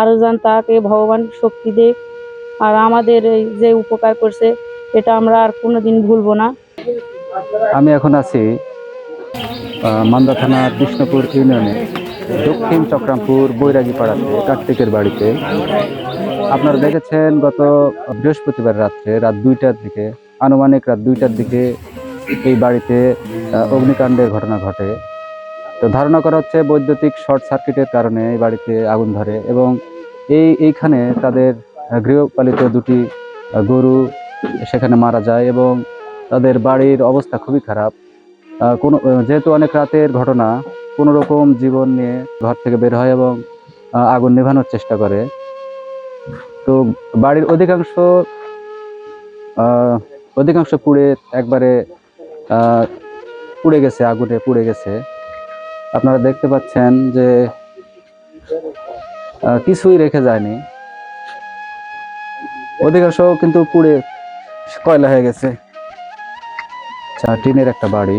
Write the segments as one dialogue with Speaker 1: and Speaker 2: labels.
Speaker 1: আরও যেন তাকে ভগবান শক্তি দেখ আর আমাদের এই যে উপকার করছে, এটা আমরা আর কোনো দিন ভুলবো না।
Speaker 2: আমি এখন আছি মান্দা থানার কৃষ্ণপুর ইউনিয়নে, দক্ষিণ চক্রামপুর বৈরাগী পাড়াতে কার্তিকের বাড়িতে। আপনারা দেখেছেন, গত বৃহস্পতিবার রাত্রে, রাত দুইটার দিকে, আনুমানিক রাত দুইটার দিকে এই বাড়িতে অগ্নিকাণ্ডের ঘটনা ঘটে। তো ধারণা করা হচ্ছে বৈদ্যুতিক শর্ট সার্কিটের কারণে এই বাড়িতে আগুন ধরে এবং এই এইখানে তাদের গৃহপালিত দুটি গরু সেখানে মারা যায় এবং তাদের বাড়ির অবস্থা খুবই খারাপ। কোনো যেহেতু অনেক রাতের ঘটনা, কোনো রকম জীবন নিয়ে ঘর থেকে বের হয় এবং আগুন নেভানোর চেষ্টা করে। তো বাড়ির অধিকাংশ অধিকাংশ পুড়ে একবারে পুড়ে গেছে, আগুনে পুড়ে গেছে। আপনারা দেখতে পাচ্ছেন যে কিছুই রেখে যায়নি। অধিকাংশ কিন্তু পুড়ে কয়লা হয়ে গেছে। আচ্ছা টিনের একটা বাড়ি।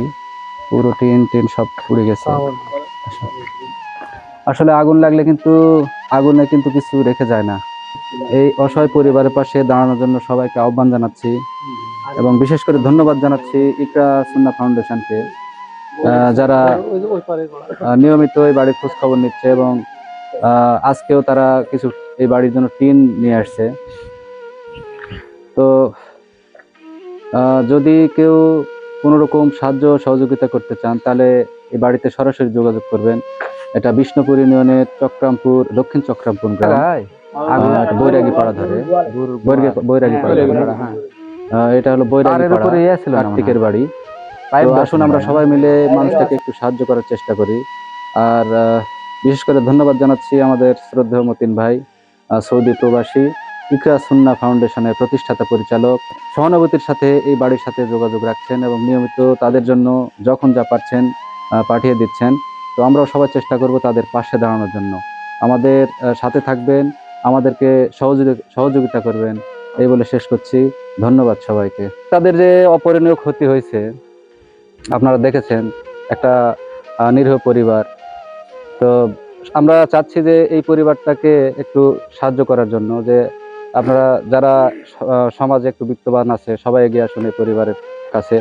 Speaker 2: পুরো টিন টিন সব পুড়ে গেছে। আসলে আগুন লাগলে কিন্তু, আগুনে কিন্তু কিছু রেখে যায় না। এই অসহায় পরিবারের পাশে দাঁড়ানোর জন্য সবাইকে আহ্বান জানাচ্ছি এবং বিশেষ করে ধন্যবাদ জানাচ্ছি ইকরা সুন্না ফাউন্ডেশনকে। যারা নিয়মিত এই বাড়ির খোঁজ খবর নিচ্ছে এবং আজকেও তারা কিছু এই বাড়ির জন্য টিন নিয়ে আসছে। তো যদি কেউ কোনো রকম সাহায্য সহযোগিতা করতে চান তাহলে এই বাড়িতে সরাসরি যোগাযোগ করবেন। এটা বিষ্ণুপুর ইউনিয়নের চক্রামপুর দক্ষিণ চক্রামপুর গ্রাম। বৈরাগী পাড়া ধরে। বৈরাগী- পাড়া আহ, এটা হলো বৈরাগী পাড়া কার্তিকের বাড়ি। আসুন আমরা সবাই মিলে মানুষটাকে একটু সাহায্য করার চেষ্টা করি। আর বিশেষ করে ধন্যবাদ জানাচ্ছি আমাদের শ্রদ্ধেয় মতিন ভাই সৌদি প্রবাসী ইকরা সুন্না ফাউন্ডেশনের প্রতিষ্ঠাতা পরিচালক। সহানুভূতির সাথে এই বাড়ির সাথে যোগাযোগ রাখছেন এবং নিয়মিত তাদের জন্য যখন যা পারছেন পাঠিয়ে দিচ্ছেন। তো আমরাও সবার চেষ্টা করব তাদের পাশে দাঁড়ানোর জন্য। আমাদের সাথে থাকবেন আমাদেরকে সহযোগি সহযোগিতা করবেন। এই বলে শেষ করছি। ধন্যবাদ সবাইকে। তাদের যে অপরিণীয় ক্ষতি হয়েছে আপনারা দেখেছেন, একটা নিরীহ পরিবার। তো আমরা চাচ্ছি যে এই পরিবারটাকে একটু সাহায্য করার জন্য, যে আপনারা যারা সমাজে একটু বিত্তবান আছে, সবাই এগিয়ে আসুন এই পরিবারের কাছে।